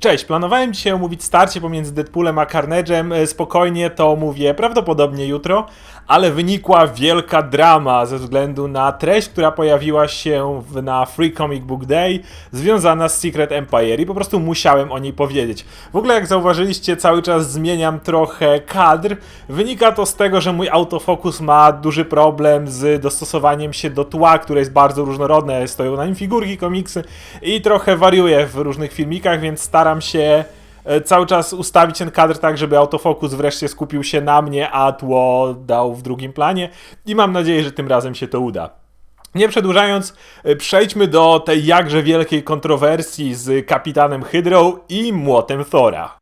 Cześć, planowałem dzisiaj omówić starcie pomiędzy Deadpoolem a Carnage'em. E, Spokojnie to mówię prawdopodobnie jutro, ale wynikła wielka drama ze względu na treść, która pojawiła się na Free Comic Book Day związana z Secret Empire i po prostu musiałem o niej powiedzieć. W ogóle jak zauważyliście cały czas zmieniam trochę kadr. Wynika to z tego, że mój autofokus ma duży problem z dostosowaniem się do tła, które jest bardzo różnorodne. Stoją na nim figurki, komiksy i trochę wariuje w różnych filmikach, więc staram się e, cały czas ustawić ten kadr tak, żeby autofokus wreszcie skupił się na mnie, a tło dał w drugim planie i mam nadzieję, że tym razem się to uda. Nie przedłużając, e, przejdźmy do tej jakże wielkiej kontrowersji z kapitanem Hydrą i młotem Thora.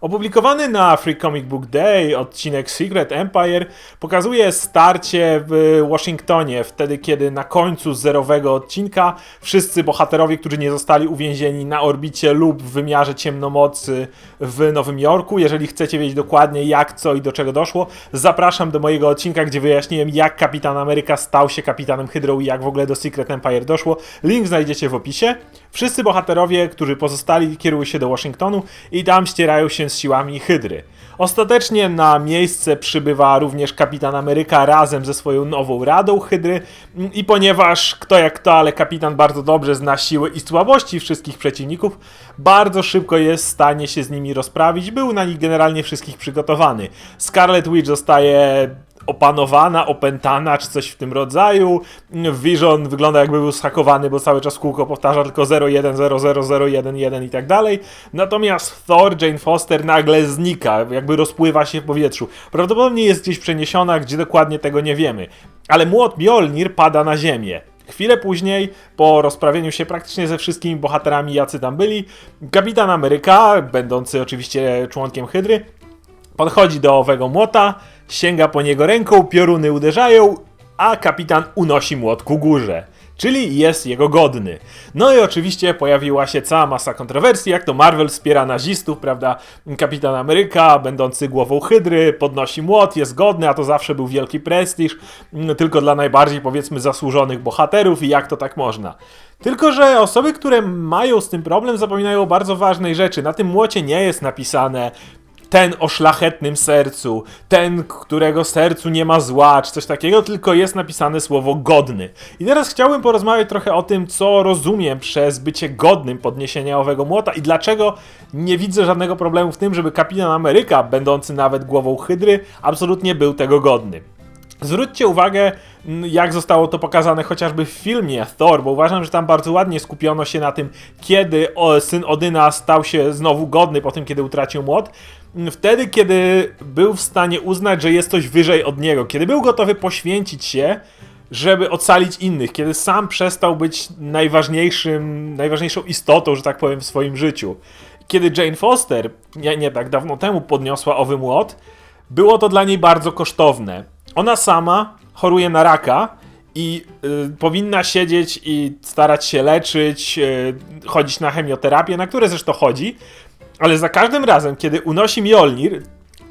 Opublikowany na Free Comic Book Day odcinek Secret Empire pokazuje starcie w Waszyngtonie, wtedy kiedy na końcu zerowego odcinka wszyscy bohaterowie, którzy nie zostali uwięzieni na orbicie lub w wymiarze ciemnomocy w Nowym Jorku. Jeżeli chcecie wiedzieć dokładnie jak, co i do czego doszło, zapraszam do mojego odcinka, gdzie wyjaśniłem jak Kapitan Ameryka stał się Kapitanem Hydrą i jak w ogóle do Secret Empire doszło. Link znajdziecie w opisie. Wszyscy bohaterowie, którzy pozostali, kierują się do Waszyngtonu i tam ścierają się z siłami Hydry. Ostatecznie na miejsce przybywa również Kapitan Ameryka razem ze swoją nową radą Hydry i ponieważ kto jak kto, ale kapitan bardzo dobrze zna siły i słabości wszystkich przeciwników, bardzo szybko jest w stanie się z nimi rozprawić. Był na nich generalnie wszystkich przygotowany. Scarlet Witch zostaje opanowana, opętana, czy coś w tym rodzaju. Vision wygląda jakby był schakowany, bo cały czas kółko powtarza tylko 01, 00, 01, 1 i tak dalej. Natomiast Thor, Jane Foster nagle znika, jakby rozpływa się w powietrzu. Prawdopodobnie jest gdzieś przeniesiona, gdzie dokładnie tego nie wiemy. Ale młot Mjolnir pada na ziemię. Chwilę później, po rozprawieniu się praktycznie ze wszystkimi bohaterami, jacy tam byli, kapitan Ameryka, będący oczywiście członkiem Hydry, podchodzi do owego młota, sięga po niego ręką, pioruny uderzają, a kapitan unosi młot ku górze. Czyli jest jego godny. No i oczywiście pojawiła się cała masa kontrowersji, jak to Marvel wspiera nazistów, prawda? Kapitan Ameryka, będący głową Hydry, podnosi młot, jest godny, a to zawsze był wielki prestiż, mm, tylko dla najbardziej powiedzmy zasłużonych bohaterów i jak to tak można. Tylko, że osoby, które mają z tym problem, zapominają o bardzo ważnej rzeczy. Na tym młocie nie jest napisane ten o szlachetnym sercu, ten, którego sercu nie ma zła, czy coś takiego, tylko jest napisane słowo godny. I teraz chciałbym porozmawiać trochę o tym, co rozumiem przez bycie godnym podniesienia owego młota i dlaczego nie widzę żadnego problemu w tym, żeby kapitan Ameryka, będący nawet głową Hydry, absolutnie był tego godny. Zwróćcie uwagę, jak zostało to pokazane chociażby w filmie Thor, bo uważam, że tam bardzo ładnie skupiono się na tym, kiedy syn Odyna stał się znowu godny po tym, kiedy utracił młot. Wtedy, kiedy był w stanie uznać, że jest coś wyżej od niego, kiedy był gotowy poświęcić się, żeby ocalić innych, kiedy sam przestał być najważniejszym, najważniejszą istotą, że tak powiem, w swoim życiu. Kiedy Jane Foster nie, nie tak dawno temu podniosła owy młot, było to dla niej bardzo kosztowne ona sama choruje na raka i y, powinna siedzieć i starać się leczyć, y, chodzić na chemioterapię, na które zresztą chodzi, ale za każdym razem, kiedy unosi Mjolnir,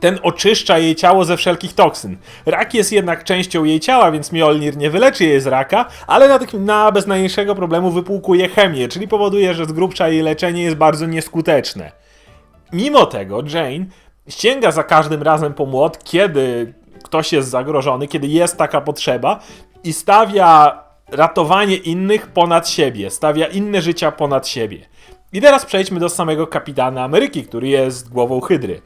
ten oczyszcza jej ciało ze wszelkich toksyn. Rak jest jednak częścią jej ciała, więc Mjolnir nie wyleczy jej z raka, ale na, na bez najmniejszego problemu wypłukuje chemię, czyli powoduje, że z grubsza jej leczenie jest bardzo nieskuteczne. Mimo tego Jane sięga za każdym razem po młot, kiedy ktoś jest zagrożony, kiedy jest taka potrzeba i stawia ratowanie innych ponad siebie, stawia inne życia ponad siebie. I teraz przejdźmy do samego kapitana Ameryki, który jest głową Hydry.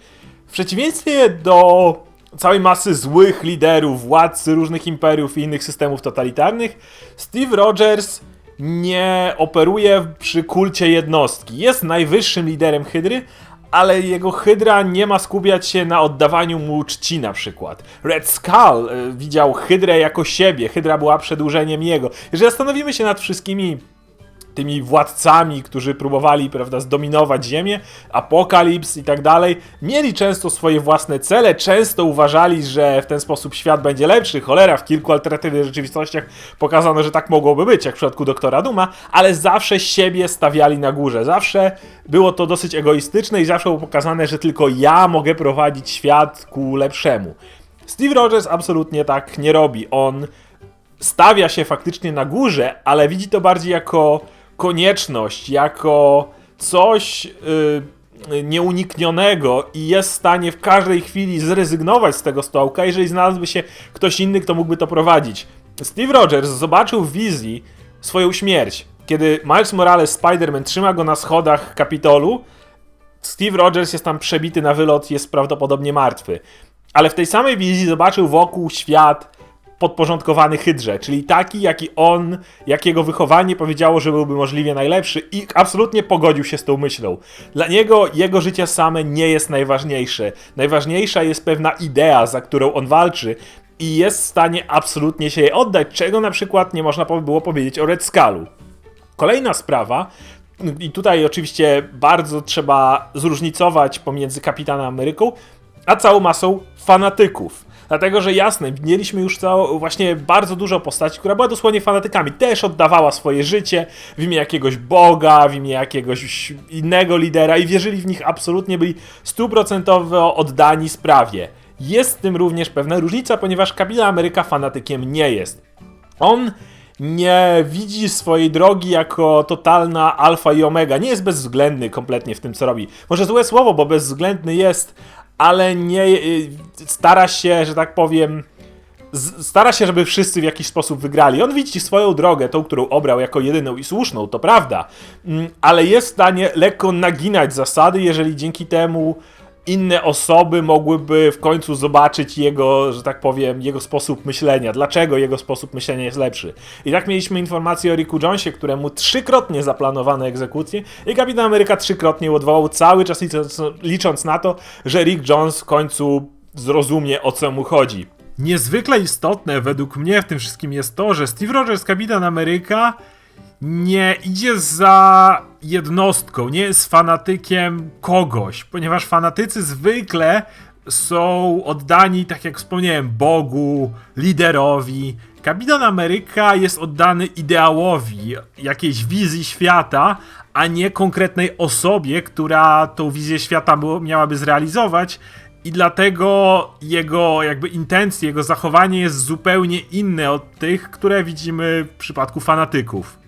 W przeciwieństwie do całej masy złych liderów, władcy różnych imperiów i innych systemów totalitarnych, Steve Rogers nie operuje przy kulcie jednostki. Jest najwyższym liderem Hydry, ale jego Hydra nie ma skupiać się na oddawaniu mu czci na przykład. Red Skull y, widział Hydrę jako siebie, Hydra była przedłużeniem jego. Jeżeli zastanowimy się nad wszystkimi tymi władcami, którzy próbowali, prawda, zdominować Ziemię, apokalips i tak dalej, mieli często swoje własne cele, często uważali, że w ten sposób świat będzie lepszy. Cholera, w kilku alternatywnych rzeczywistościach pokazano, że tak mogłoby być, jak w przypadku doktora Duma, ale zawsze siebie stawiali na górze. Zawsze było to dosyć egoistyczne i zawsze było pokazane, że tylko ja mogę prowadzić świat ku lepszemu. Steve Rogers absolutnie tak nie robi. On stawia się faktycznie na górze, ale widzi to bardziej jako konieczność, jako coś yy, nieuniknionego i jest w stanie w każdej chwili zrezygnować z tego stołka, jeżeli znalazłby się ktoś inny, kto mógłby to prowadzić. Steve Rogers zobaczył w wizji swoją śmierć. Kiedy Miles Morales Spider-Man trzyma go na schodach Kapitolu, Steve Rogers jest tam przebity na wylot, jest prawdopodobnie martwy. Ale w tej samej wizji zobaczył wokół świat podporządkowany Hydrze, czyli taki, jaki on, jakiego wychowanie powiedziało, że byłby możliwie najlepszy i absolutnie pogodził się z tą myślą. Dla niego jego życie same nie jest najważniejsze. Najważniejsza jest pewna idea, za którą on walczy i jest w stanie absolutnie się jej oddać, czego na przykład nie można było powiedzieć o Red Skullu. Kolejna sprawa i tutaj oczywiście bardzo trzeba zróżnicować pomiędzy Kapitanem Ameryką, a całą masą fanatyków. Dlatego, że jasne, mieliśmy już całą, właśnie bardzo dużo postaci, która była dosłownie fanatykami. Też oddawała swoje życie w imię jakiegoś boga, w imię jakiegoś innego lidera i wierzyli w nich absolutnie, byli stuprocentowo oddani sprawie. Jest w tym również pewna różnica, ponieważ Kapitan Ameryka fanatykiem nie jest. On nie widzi swojej drogi jako totalna alfa i omega. Nie jest bezwzględny kompletnie w tym, co robi. Może złe słowo, bo bezwzględny jest, ale nie y, stara się, że tak powiem, stara się, żeby wszyscy w jakiś sposób wygrali. On widzi swoją drogę, tą, którą obrał jako jedyną i słuszną, to prawda, mm, ale jest w stanie lekko naginać zasady, jeżeli dzięki temu inne osoby mogłyby w końcu zobaczyć jego, że tak powiem, jego sposób myślenia. Dlaczego jego sposób myślenia jest lepszy. I tak mieliśmy informację o Ricku Jonesie, któremu trzykrotnie zaplanowano egzekucję i Kapitan Ameryka trzykrotnie odwołał cały czas licząc na to, że Rick Jones w końcu zrozumie o co mu chodzi. Niezwykle istotne według mnie w tym wszystkim jest to, że Steve Rogers, Kapitan Ameryka, nie idzie za jednostką, nie jest fanatykiem kogoś, ponieważ fanatycy zwykle są oddani, tak jak wspomniałem, Bogu, liderowi. Kapitan Ameryka jest oddany ideałowi, jakiejś wizji świata, a nie konkretnej osobie, która tą wizję świata miałaby zrealizować. I dlatego jego jakby intencje, jego zachowanie jest zupełnie inne od tych, które widzimy w przypadku fanatyków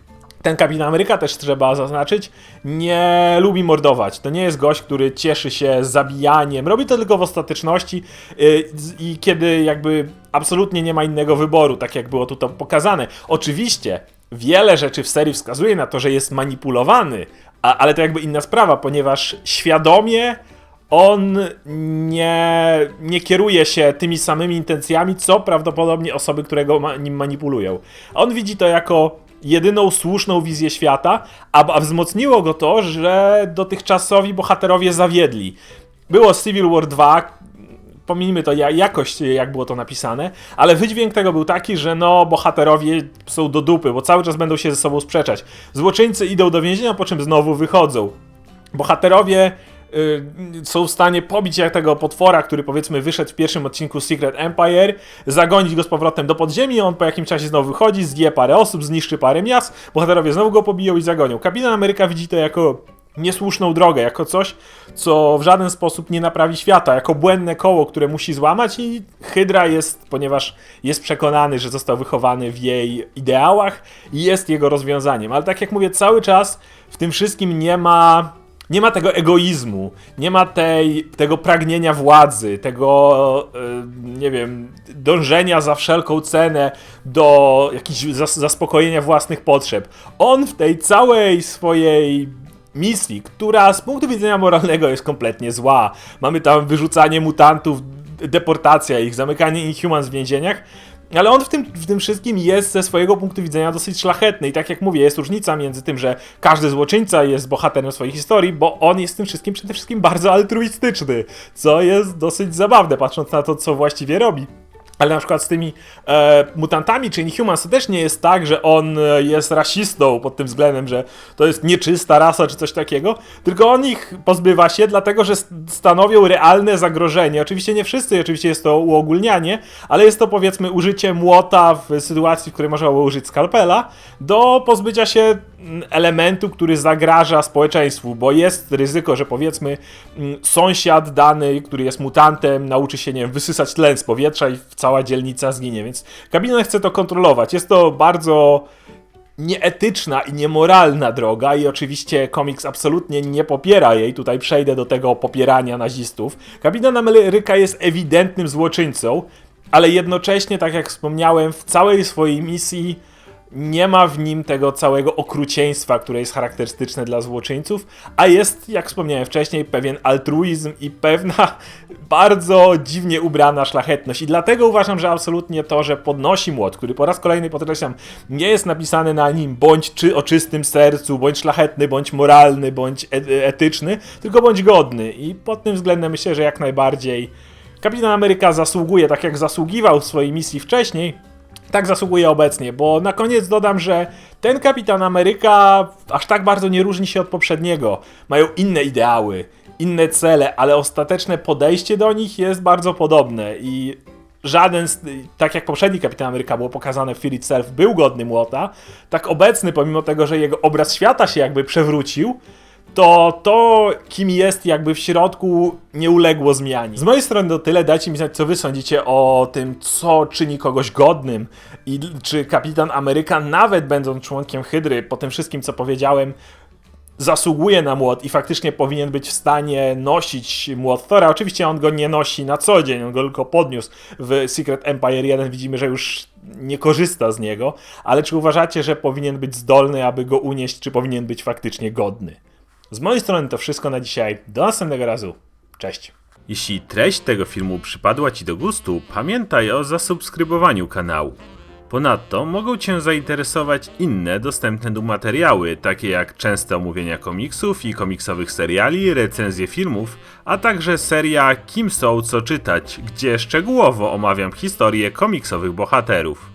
ten Kapitan Ameryka też trzeba zaznaczyć, nie lubi mordować. To nie jest gość, który cieszy się zabijaniem. Robi to tylko w ostateczności yy, i kiedy jakby absolutnie nie ma innego wyboru, tak jak było tutaj pokazane. Oczywiście wiele rzeczy w serii wskazuje na to, że jest manipulowany, ale to jakby inna sprawa, ponieważ świadomie on nie, nie kieruje się tymi samymi intencjami, co prawdopodobnie osoby, które go ma, nim manipulują. On widzi to jako jedyną słuszną wizję świata, a, a wzmocniło go to, że dotychczasowi bohaterowie zawiedli. Było Civil War 2, pomijmy to jakość, jak było to napisane, ale wydźwięk tego był taki, że no, bohaterowie są do dupy, bo cały czas będą się ze sobą sprzeczać. Złoczyńcy idą do więzienia, po czym znowu wychodzą. Bohaterowie są w stanie pobić jak tego potwora, który powiedzmy wyszedł w pierwszym odcinku Secret Empire, zagonić go z powrotem do podziemi, on po jakimś czasie znowu wychodzi, zje parę osób, zniszczy parę miast, bohaterowie znowu go pobiją i zagonią. Kapitan Ameryka widzi to jako niesłuszną drogę, jako coś, co w żaden sposób nie naprawi świata, jako błędne koło, które musi złamać i Hydra jest, ponieważ jest przekonany, że został wychowany w jej ideałach i jest jego rozwiązaniem. Ale tak jak mówię, cały czas w tym wszystkim nie ma nie ma tego egoizmu, nie ma tej, tego pragnienia władzy, tego, yy, nie wiem, dążenia za wszelką cenę do jakichś zas zaspokojenia własnych potrzeb. On w tej całej swojej misji, która z punktu widzenia moralnego jest kompletnie zła. Mamy tam wyrzucanie mutantów, deportacja ich, zamykanie Inhumans w więzieniach, ale on w tym, w tym wszystkim jest ze swojego punktu widzenia dosyć szlachetny. I tak jak mówię, jest różnica między tym, że każdy złoczyńca jest bohaterem swojej historii, bo on jest tym wszystkim przede wszystkim bardzo altruistyczny, co jest dosyć zabawne, patrząc na to, co właściwie robi. Ale na przykład z tymi e, mutantami czy Inhumans to też nie jest tak, że on e, jest rasistą pod tym względem, że to jest nieczysta rasa czy coś takiego, tylko on ich pozbywa się dlatego, że st- stanowią realne zagrożenie. Oczywiście nie wszyscy, oczywiście jest to uogólnianie, ale jest to powiedzmy użycie młota w sytuacji, w której można było użyć skalpela do pozbycia się elementu, który zagraża społeczeństwu, bo jest ryzyko, że powiedzmy mm, sąsiad dany, który jest mutantem, nauczy się, nie wiem, wysysać tlen z powietrza i cała dzielnica zginie, więc kabinet chce to kontrolować. Jest to bardzo nieetyczna i niemoralna droga i oczywiście komiks absolutnie nie popiera jej. Tutaj przejdę do tego popierania nazistów. Kapitan Ameryka jest ewidentnym złoczyńcą, ale jednocześnie, tak jak wspomniałem, w całej swojej misji nie ma w nim tego całego okrucieństwa, które jest charakterystyczne dla złoczyńców, a jest, jak wspomniałem wcześniej, pewien altruizm i pewna bardzo dziwnie ubrana szlachetność. I dlatego uważam, że absolutnie to, że podnosi młot, który po raz kolejny podkreślam, nie jest napisany na nim bądź czy o czystym sercu, bądź szlachetny, bądź moralny, bądź e- etyczny, tylko bądź godny. I pod tym względem myślę, że jak najbardziej Kapitan Ameryka zasługuje, tak jak zasługiwał w swojej misji wcześniej, tak zasługuje obecnie, bo na koniec dodam, że ten Kapitan Ameryka aż tak bardzo nie różni się od poprzedniego. Mają inne ideały, inne cele, ale ostateczne podejście do nich jest bardzo podobne i żaden, z, tak jak poprzedni Kapitan Ameryka było pokazane w Fear Itself, był godny młota, tak obecny, pomimo tego, że jego obraz świata się jakby przewrócił, to to, kim jest jakby w środku, nie uległo zmianie. Z mojej strony to tyle. Dajcie mi znać, co wy sądzicie o tym, co czyni kogoś godnym i czy Kapitan Ameryka, nawet będąc członkiem Hydry, po tym wszystkim, co powiedziałem, zasługuje na młot i faktycznie powinien być w stanie nosić młot Thora. Oczywiście on go nie nosi na co dzień, on go tylko podniósł. W Secret Empire 1 widzimy, że już nie korzysta z niego, ale czy uważacie, że powinien być zdolny, aby go unieść, czy powinien być faktycznie godny? Z mojej strony to wszystko na dzisiaj. Do następnego razu. Cześć. Jeśli treść tego filmu przypadła Ci do gustu, pamiętaj o zasubskrybowaniu kanału. Ponadto mogą Cię zainteresować inne dostępne tu materiały, takie jak częste omówienia komiksów i komiksowych seriali, recenzje filmów, a także seria Kim są co czytać, gdzie szczegółowo omawiam historię komiksowych bohaterów.